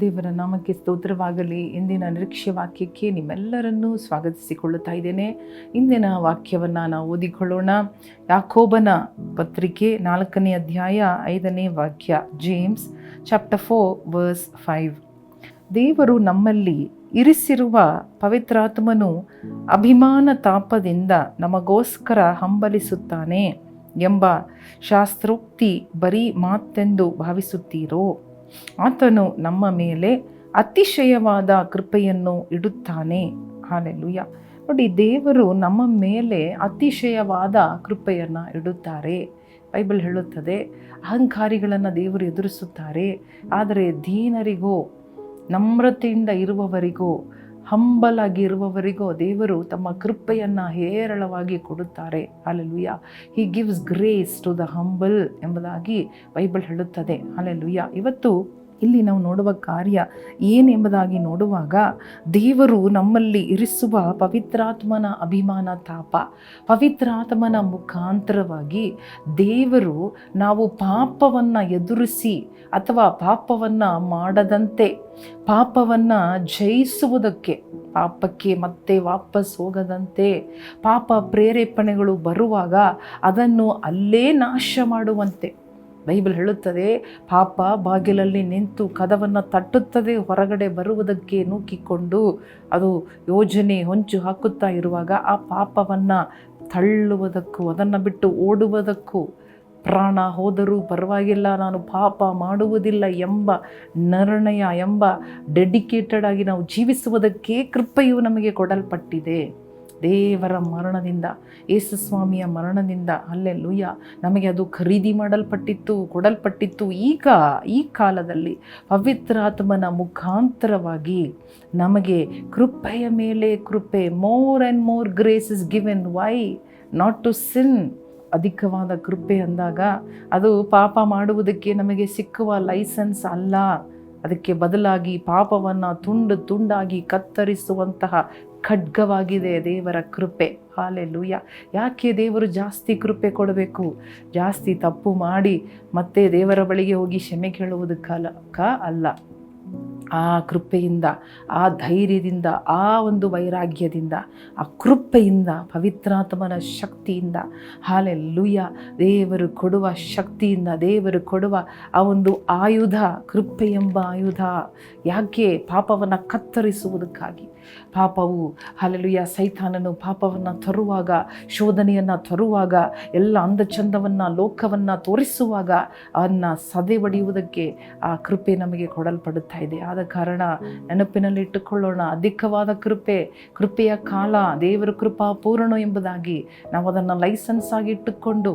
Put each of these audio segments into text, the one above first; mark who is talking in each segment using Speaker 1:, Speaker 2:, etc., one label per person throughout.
Speaker 1: ದೇವರ ನಾಮಕ್ಕೆ ಸ್ತೋತ್ರವಾಗಲಿ. ಇಂದಿನ ನಿರೀಕ್ಷೆ ವಾಕ್ಯಕ್ಕೆ ನಿಮ್ಮೆಲ್ಲರನ್ನೂ ಸ್ವಾಗತಿಸಿಕೊಳ್ಳುತ್ತಾ ಇದ್ದೇನೆ. ಇಂದಿನ ವಾಕ್ಯವನ್ನು ನಾವು ಓದಿಕೊಳ್ಳೋಣ. ಯಾಕೋಬನ ಪತ್ರಿಕೆ ನಾಲ್ಕನೇ ಅಧ್ಯಾಯ ಐದನೇ ವಾಕ್ಯ James chapter four verse five ದೇವರು ನಮ್ಮಲ್ಲಿ ಇರಿಸಿರುವ ಪವಿತ್ರಾತ್ಮನು ಅಭಿಮಾನ ತಾಪದಿಂದ ನಮಗೋಸ್ಕರ ಹಂಬಲಿಸುತ್ತಾನೆ ಎಂಬ ಶಾಸ್ತ್ರೋಕ್ತಿ ಬರೀ ಮಾತೆಂದು ಭಾವಿಸುತ್ತೀರೋ? ಆತನು ನಮ್ಮ ಮೇಲೆ ಅತಿಶಯವಾದ ಕೃಪೆಯನ್ನು ಇಡುತ್ತಾನೆ. ಹಾಲೆಲುಯ್ಯ. ನೋಡಿ, ದೇವರು ನಮ್ಮ ಮೇಲೆ ಅತಿಶಯವಾದ ಕೃಪೆಯನ್ನು ಇಡುತ್ತಾರೆ. ಬೈಬಲ್ ಹೇಳುತ್ತದೆ, ಅಹಂಕಾರಿಗಳನ್ನು ದೇವರು ಎದುರಿಸುತ್ತಾರೆ, ಆದರೆ ದೀನರಿಗೋ, ನಮ್ರತೆಯಿಂದ ಇರುವವರಿಗೋ ಹಂಬಲಾಗಿ ಇರುವವರಿಗೋ ದೇವರು ತಮ್ಮ ಕೃಪೆಯನ್ನು ಹೇರಳವಾಗಿ ಕೊಡುತ್ತಾರೆ. Hallelujah he gives grace to the humble ಎಂಬುದಾಗಿ ಬೈಬಲ್ ಹೇಳುತ್ತದೆ. ಅಲ್ಲೆಲುಯ್ಯ ಇವತ್ತು ಇಲ್ಲಿ ನಾವು ನೋಡುವ ಕಾರ್ಯ ಏನೆಂಬುದಾಗಿ ನೋಡುವಾಗ ದೇವರು ನಮ್ಮಲ್ಲಿ ಇರಿಸುವ ಪವಿತ್ರಾತ್ಮನ ಅಭಿಮಾನ ತಾಪ, ಪವಿತ್ರಾತ್ಮನ ಮುಖಾಂತರವಾಗಿ ದೇವರು ನಾವು ಪಾಪವನ್ನು ಎದುರಿಸಿ ಅಥವಾ ಪಾಪವನ್ನು ಮಾಡದಂತೆ, ಪಾಪವನ್ನು ಜಯಿಸುವುದಕ್ಕೆ, ಪಾಪಕ್ಕೆ ಮತ್ತೆ ವಾಪಸ್ ಹೋಗದಂತೆ, ಪಾಪ ಪ್ರೇರೇಪಣೆಗಳು ಬರುವಾಗ ಅದನ್ನು ಅಲ್ಲೇ ನಾಶ ಮಾಡುವಂತೆ. ಬೈಬಲ್ ಹೇಳುತ್ತದೆ, ಪಾಪ ಬಾಗಿಲಲ್ಲಿ ನಿಂತು ಕದವನ್ನು ತಟ್ಟುತ್ತದೆ, ಹೊರಗಡೆ ಬರುವುದಕ್ಕೆ ನೂಕಿಕೊಂಡು ಅದು ಯೋಜನೆ ಹೊಂಚು ಹಾಕುತ್ತಾ ಇರುವಾಗ ಆ ಪಾಪವನ್ನು ತಳ್ಳುವುದಕ್ಕೂ, ಅದನ್ನು ಬಿಟ್ಟು ಓಡುವುದಕ್ಕೂ ಪ್ರಾಣ ಹೋದರೂ ಪರವಾಗಿಲ್ಲ, ನಾನು ಪಾಪ ಮಾಡುವುದಿಲ್ಲ ಎಂಬ ನಿರ್ಣಯ, ಎಂಬ ಡೆಡಿಕೇಟೆಡ್ ಆಗಿ ನಾವು ಜೀವಿಸುವುದಕ್ಕೆ ಕೃಪೆಯು ನಮಗೆ ಕೊಡಲ್ಪಟ್ಟಿದೆ. ದೇವರ ಮರಣದಿಂದ, ಯೇಸುಸ್ವಾಮಿಯ ಮರಣದಿಂದ ಅಲ್ಲೇ ಲುಯ್ಯ ನಮಗೆ ಅದು ಖರೀದಿ ಮಾಡಲ್ಪಟ್ಟಿತ್ತು, ಕೊಡಲ್ಪಟ್ಟಿತ್ತು. ಈಗ, ಈ ಕಾಲದಲ್ಲಿ ಪವಿತ್ರಾತ್ಮನ ಮುಖಾಂತರವಾಗಿ ನಮಗೆ ಕೃಪೆಯ ಮೇಲೆ ಕೃಪೆ more and more grace is given why not to sin ಅಧಿಕವಾದ ಕೃಪೆ ಅಂದಾಗ ಅದು ಪಾಪ ಮಾಡುವುದಕ್ಕೆ ನಮಗೆ ಸಿಕ್ಕುವ ಲೈಸೆನ್ಸ್ ಅಲ್ಲ. ಅದಕ್ಕೆ ಬದಲಾಗಿ ಪಾಪವನ್ನು ತುಂಡು ತುಂಡಾಗಿ ಕತ್ತರಿಸುವಂತಹ ಖಡ್ಗವಾಗಿದೆ ದೇವರ ಕೃಪೆ. ಹಾಲೆಲ್ಲು ಯಾ ಯಾಕೆ ದೇವರು ಜಾಸ್ತಿ ಕೃಪೆ ಕೊಡಬೇಕು? ಜಾಸ್ತಿ ತಪ್ಪು ಮಾಡಿ ಮತ್ತೆ ದೇವರ ಬಳಿಗೆ ಹೋಗಿ ಕ್ಷಮೆ ಕೇಳುವುದಕ್ಕಲ್ಲ ಅಲ್ಲ. ಆ ಕೃಪೆಯಿಂದ, ಆ ಧೈರ್ಯದಿಂದ, ಆ ಒಂದು ವೈರಾಗ್ಯದಿಂದ, ಆ ಕೃಪೆಯಿಂದ, ಪವಿತ್ರಾತ್ಮನ ಶಕ್ತಿಯಿಂದ ಹಾಲೆ ಲುಯ ದೇವರು ಕೊಡುವ ಶಕ್ತಿಯಿಂದ, ದೇವರು ಕೊಡುವ ಆ ಒಂದು ಆಯುಧ ಕೃಪೆ ಎಂಬ ಆಯುಧ, ಯಾಕೆ ಪಾಪವನ್ನು ಕತ್ತರಿಸುವುದಕ್ಕಾಗಿ? ಪಾಪವು ಹಲಲುಯ ಸೈತಾನನು ಪಾಪವನ್ನು ತರುವಾಗ, ಶೋಧನೆಯನ್ನು ತರುವಾಗ, ಎಲ್ಲ ಅಂದಚಂದವನ್ನು, ಲೋಕವನ್ನು ತೋರಿಸುವಾಗ ಅದನ್ನು ಸದೆ ಒಡೆಯುವುದಕ್ಕೆ ಆ ಕೃಪೆ ನಮಗೆ ಕೊಡಲ್ಪಡುತ್ತಾ ಇದೆ. ಆದ ಕಾರಣ ನೆನಪಿನಲ್ಲಿಟ್ಟುಕೊಳ್ಳೋಣ ಅಧಿಕವಾದ ಕೃಪೆ, ಕೃಪೆಯ ಕಾಲ, ದೇವರ ಕೃಪಾ ಪೂರ್ಣ ಎಂಬುದಾಗಿ ನಾವು ಅದನ್ನು ಲೈಸೆನ್ಸ್ ಆಗಿ ಇಟ್ಟುಕೊಂಡು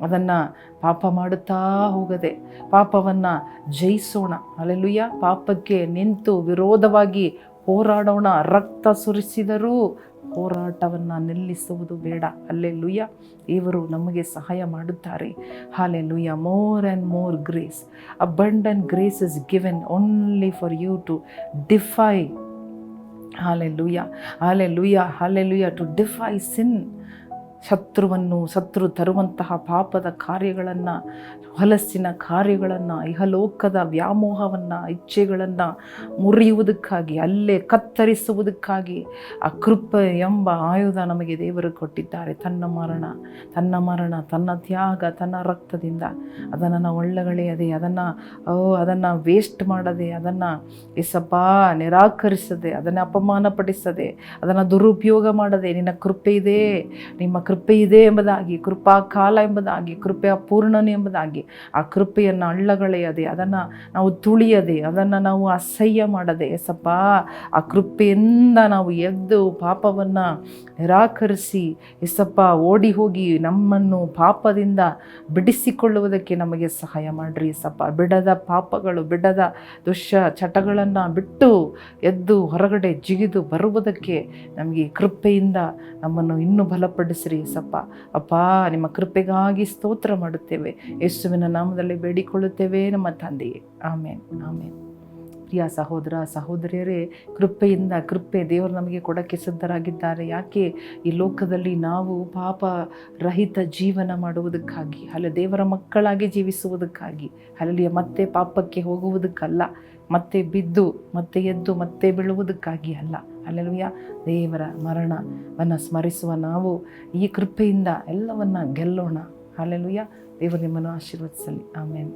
Speaker 1: ಅದನ್ನು ಪಾಪ ಮಾಡುತ್ತಾ ಹೋಗದೆ, ಪಾಪವನ್ನು ಜಯಿಸೋಣ. ಅಲ್ಲೆಲುಯ್ಯ ಪಾಪಕ್ಕೆ ನಿಂತು ವಿರೋಧವಾಗಿ ಹೋರಾಡೋಣ. ರಕ್ತ ಸುರಿಸಿದರೂ ಹೋರಾಟವನ್ನು ನಿಲ್ಲಿಸುವುದು ಬೇಡ. ಅಲ್ಲೇ ಲುಯ್ಯ ಇವರು ನಮಗೆ ಸಹಾಯ ಮಾಡುತ್ತಾರೆ. Hallelujah more and more grace abundant grace is given only for you to defy hallelujah hallelujah ಲುಯ್ಯ ಹಾಲೆ ಲುಯ್ಯ ಟು ಡಿಫೈ ಸಿನ್ ಶತ್ರುವನ್ನು ಶತ್ರು ತರುವಂತಹ ಪಾಪದ ಕಾರ್ಯಗಳನ್ನು, ಹೊಲಸ್ಸಿನ ಕಾರ್ಯಗಳನ್ನು, ಇಹಲೋಕದ ವ್ಯಾಮೋಹವನ್ನು, ಇಚ್ಛೆಗಳನ್ನು ಮುರಿಯುವುದಕ್ಕಾಗಿ, ಅಲ್ಲೇ ಕತ್ತರಿಸುವುದಕ್ಕಾಗಿ ಆ ಕೃಪ ಎಂಬ ಆಯುಧ ನಮಗೆ ದೇವರು ಕೊಟ್ಟಿದ್ದಾರೆ. ತನ್ನ ಮರಣ ತನ್ನ ಮರಣ, ತನ್ನ ತ್ಯಾಗ, ತನ್ನ ರಕ್ತದಿಂದ. ಅದನ್ನು ನಾವು ಒಳ್ಳೆಗಳೆಯದೆ ಅದನ್ನು ಅದನ್ನು ವೇಸ್ಟ್ ಮಾಡದೆ, ಅದನ್ನು ಎಸಪ್ಪ ನಿರಾಕರಿಸದೆ, ಅದನ್ನು ಅಪಮಾನಪಡಿಸದೆ, ಅದನ್ನು ದುರುಪಯೋಗ ಮಾಡದೆ, ನಿನ್ನ ಕೃಪೆ ಇದೆ. ನಿಮ್ಮ ಕೃಪೆ ಇದೆ ಎಂಬುದಾಗಿ, ಕೃಪಾ ಕಾಲ ಎಂಬುದಾಗಿ, ಕೃಪೆಯ ಪೂರ್ಣನು ಎಂಬುದಾಗಿ, ಆ ಕೃಪೆಯನ್ನು ಅಳ್ಳಗಳೆಯದೆ, ಅದನ್ನು ನಾವು ತುಳಿಯದೆ, ಅದನ್ನು ನಾವು ಅಸಹ್ಯ ಮಾಡದೆ ಎಸಪ್ಪ ಆ ಕೃಪೆಯಿಂದ ನಾವು ಎದ್ದು ಪಾಪವನ್ನು ನಿರಾಕರಿಸಿ ಎಸಪ್ಪ ಓಡಿ ಹೋಗಿ ನಮ್ಮನ್ನು ಪಾಪದಿಂದ ಬಿಡಿಸಿಕೊಳ್ಳುವುದಕ್ಕೆ ನಮಗೆ ಸಹಾಯ ಮಾಡಿರಿ ಎಸಪ್ಪ ಬಿಡದ ಪಾಪಗಳು, ಬಿಡದ ದುಶ್ಯ ಚಟಗಳನ್ನು ಬಿಟ್ಟು ಎದ್ದು ಹೊರಗಡೆ ಜಿಗಿದು ಬರುವುದಕ್ಕೆ ನಮಗೆ ಕೃಪೆಯಿಂದ ನಮ್ಮನ್ನು ಇನ್ನೂ ಬಲಪಡಿಸಿರಿ. ಎಸಪ್ಪ ಅಪ್ಪ ನಿಮ್ಮ ಕೃಪೆಗಾಗಿ ಸ್ತೋತ್ರ ಮಾಡುತ್ತೇವೆ. ಯೇಸುವಿನ ನಾಮದಲ್ಲಿ ಬೇಡಿಕೊಳ್ಳುತ್ತೇವೆ ನಮ್ಮ ತಂದೆಯೇ. ಆಮೇನ್ ಆಮೇನ್. ಪ್ರಿಯ ಸಹೋದರ, ಸಹೋದರಿಯರೇ, ಕೃಪೆಯಿಂದ ಕೃಪೆ ದೇವರು ನಮಗೆ ಕೊಡಕ್ಕೆ ಸಿದ್ಧರಾಗಿದ್ದಾರೆ. ಯಾಕೆ? ಈ ಲೋಕದಲ್ಲಿ ನಾವು ಪಾಪ ರಹಿತ ಜೀವನ ಮಾಡುವುದಕ್ಕಾಗಿ ಅಲ್ಲ ದೇವರ ಮಕ್ಕಳಾಗಿ ಜೀವಿಸುವುದಕ್ಕಾಗಿ ಅಲ್ಲಿಯ ಮತ್ತೆ ಪಾಪಕ್ಕೆ ಹೋಗುವುದಕ್ಕಲ್ಲ, ಮತ್ತೆ ಬಿದ್ದು, ಮತ್ತೆ ಎದ್ದು, ಮತ್ತೆ ಬೀಳುವುದಕ್ಕಾಗಿ ಅಲ್ಲ. ಅಲ್ಲೆಲುಯ್ಯ ದೇವರ ಮರಣವನ್ನು ಸ್ಮರಿಸುವ ನಾವು ಈ ಕೃಪೆಯಿಂದ ಎಲ್ಲವನ್ನ ಗೆಲ್ಲೋಣ. ಅಲ್ಲೆಲುಯ್ಯ ದೇವರು ನಿಮ್ಮನ್ನು ಆಶೀರ್ವದಿಸಲಿ. ಆಮೇಲೆ